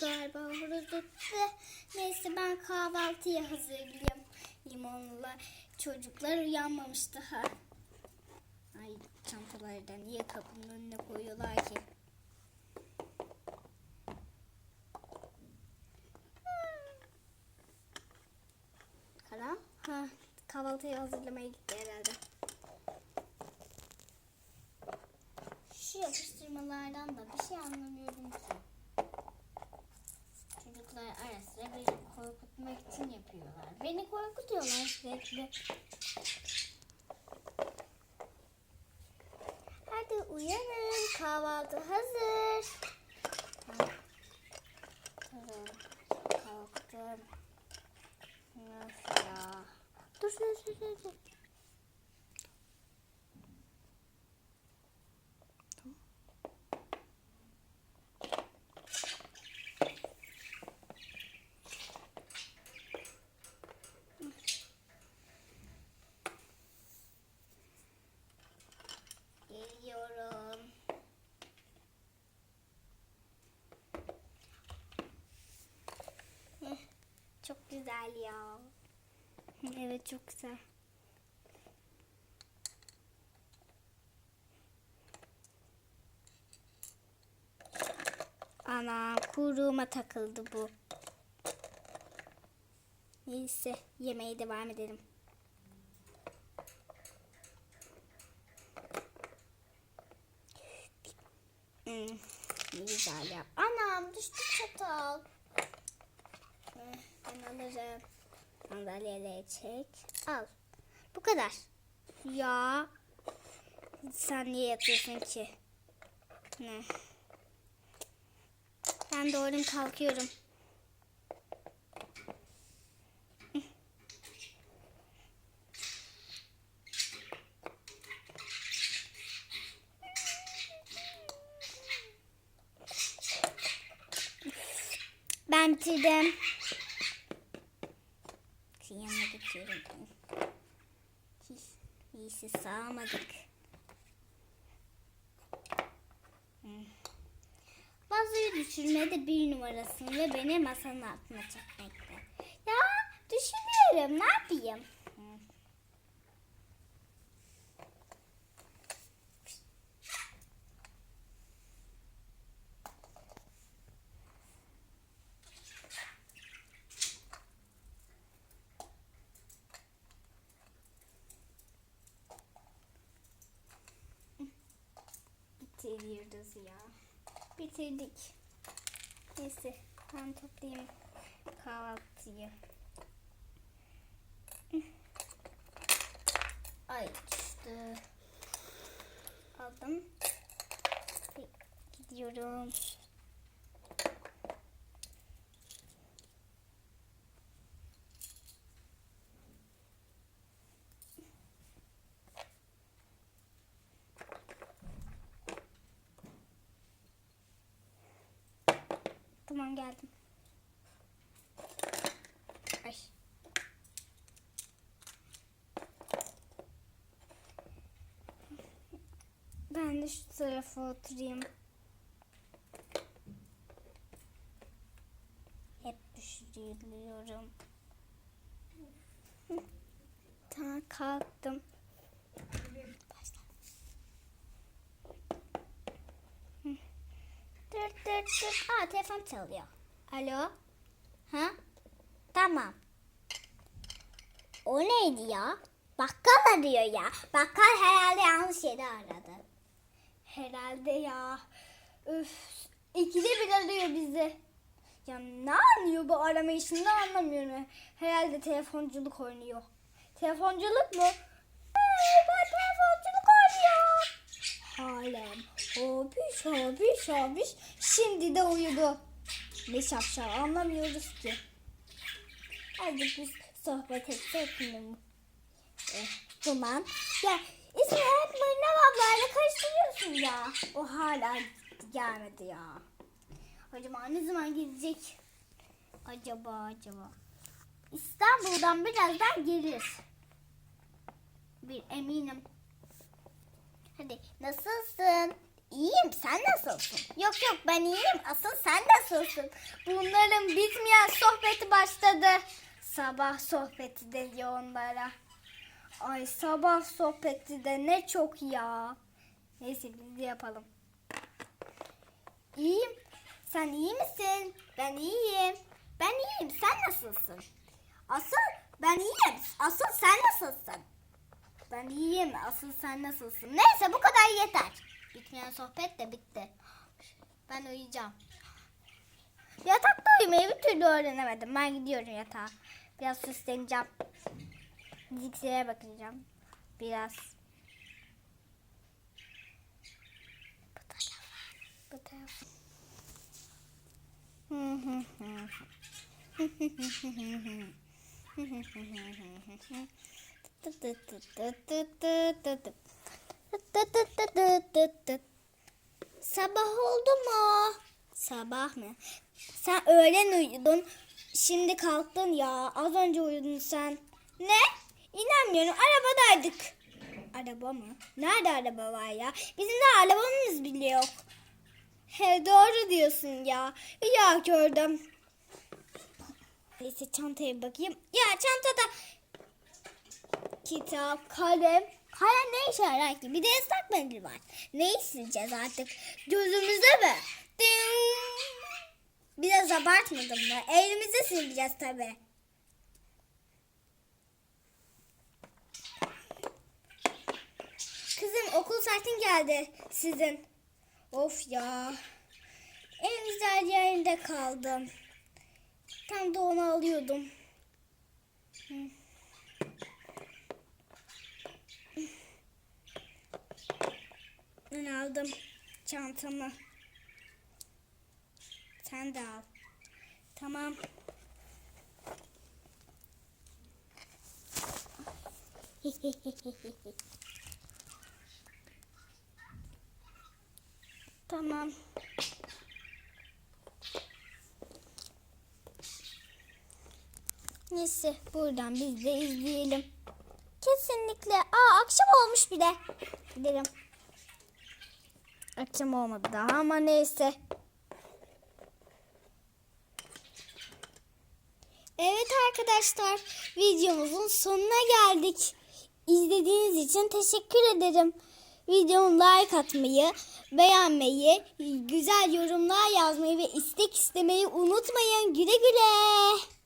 galiba horoz öttü. Neyse ben kahvaltıya hazırlayayım. Limonla çocuklar uyanmamış daha. Ay çantaları da niye kapının önüne koyuyorlar ki? Karan? Ha, kahvaltıyı hazırlamaya gitti herhalde. Şu yapıştırmalardan da bir şey anlamıyorum ki. Sıra beni korkutmak için yapıyorlar. Beni korkutuyorlar sürekli. Hadi uyanın. Kahvaltı hazır. Kalktım. Nasıl ya? Dur dur dur dur. dur. Geliyorum. Heh, Çok güzel ya. Evet çok güzel. Ana kuyruğuma takıldı bu. Neyse yemeğe devam edelim. Hmm, güzel yap. Anam düştü çatal. Ben alırım. Çek. Al. Bu kadar. Ya. Sen niye yatıyorsun ki? Ne? Ben doğru kalkıyorum. Ben bitirdim. Geçiyorum. Hiç iyisi sağmadık. Hmm. Vazoyu düşürmede bir numarasın ve beni masanın altına çekmekte. Ya düşürüyorum ne yapayım? Hmm. Bitiriyoruz ya. Bitirdik. Neyse ben toplayayım kahvaltıyı. Ay düştü. Aldım. Gidiyorum. Tamam geldim. Ay. Ben de şu tarafa oturayım. Hep düşürüyorum. Tamam kalktım. Başla. Hı. Dur dur dur. Aa telefon çalıyor. Alo. Ha? Tamam. O neydi ya? Bakkal arıyor ya. Bakkal herhalde yanlış yeri aradı. Herhalde ya. Üf. İkide bir arıyor bizi. Ya ne anlıyor bu arama işini anlamıyorum. Herhalde telefonculuk oynuyor. Telefonculuk mu? Hey, ben telefonculuk oynuyor. Halen. Hobiş hobiş hobiş. Şimdi de uyudu. Ne şapşal anlamıyoruz ki. Hadi biz sohbet etsek mi? Eh, Duman. Ya ismi hep Marina ablayla karıştırıyorsun ya. O hala gelmedi ya. Acaba ne zaman gidecek? Acaba acaba. İstanbul'dan birazdan gelir. Bir eminim. Hadi nasılsın? İyiyim sen nasılsın? Yok yok ben iyiyim asıl sen nasılsın? Bunların bitmeyen sohbeti başladı. Sabah sohbeti dedi onlara. Ay sabah sohbeti de ne çok ya. Neyse biz yapalım. İyiyim. Sen iyi misin? Ben iyiyim. Ben iyiyim. Sen nasılsın? Asıl ben iyiyim. Asıl sen nasılsın? Ben iyiyim. Asıl sen nasılsın? Neyse bu kadar yeter. Bitmeyen sohbet de bitti. Ben uyuyacağım. Yatakta uyumayı bir türlü öğrenemedim. Ben gidiyorum yatağa. Biraz süsleneceğim. Diziksilere bakacağım. Biraz. Bu tarafa. Bu tarafa. Hı. Sabah oldu mu? Sabah mı? Sen öğlen uyudun. Şimdi kalktın ya. Az önce uyudun sen. Ne? İnanmıyorum. Arabadaydık. Araba mı? Nerede araba var ya? Bizim de arabamız bile yok. He doğru diyorsun ya. Ya gördüm. Neyse çantaya bakayım. Ya çantada kitap, kalem. Kalem ne işe yarar ki? Bir de ıslak mendil var. Ne sileceğiz artık? Gözümüze mi? Ding! Biraz abartmadım mı? Elimize sileceğiz tabii. Kızım okul saatin geldi sizin. Of ya. En güzel yerinde kaldım. Tam da onu alıyordum. Hı. Ben aldım çantamı. Sen de al. Tamam. tamam. Neyse buradan biz de izleyelim. Kesinlikle. Aa akşam olmuş bile. Gidelim. Akşam olmadı daha ama neyse. Evet arkadaşlar videomuzun sonuna geldik. İzlediğiniz için teşekkür ederim. Videomu like atmayı, beğenmeyi, güzel yorumlar yazmayı ve istek istemeyi unutmayın. Güle güle.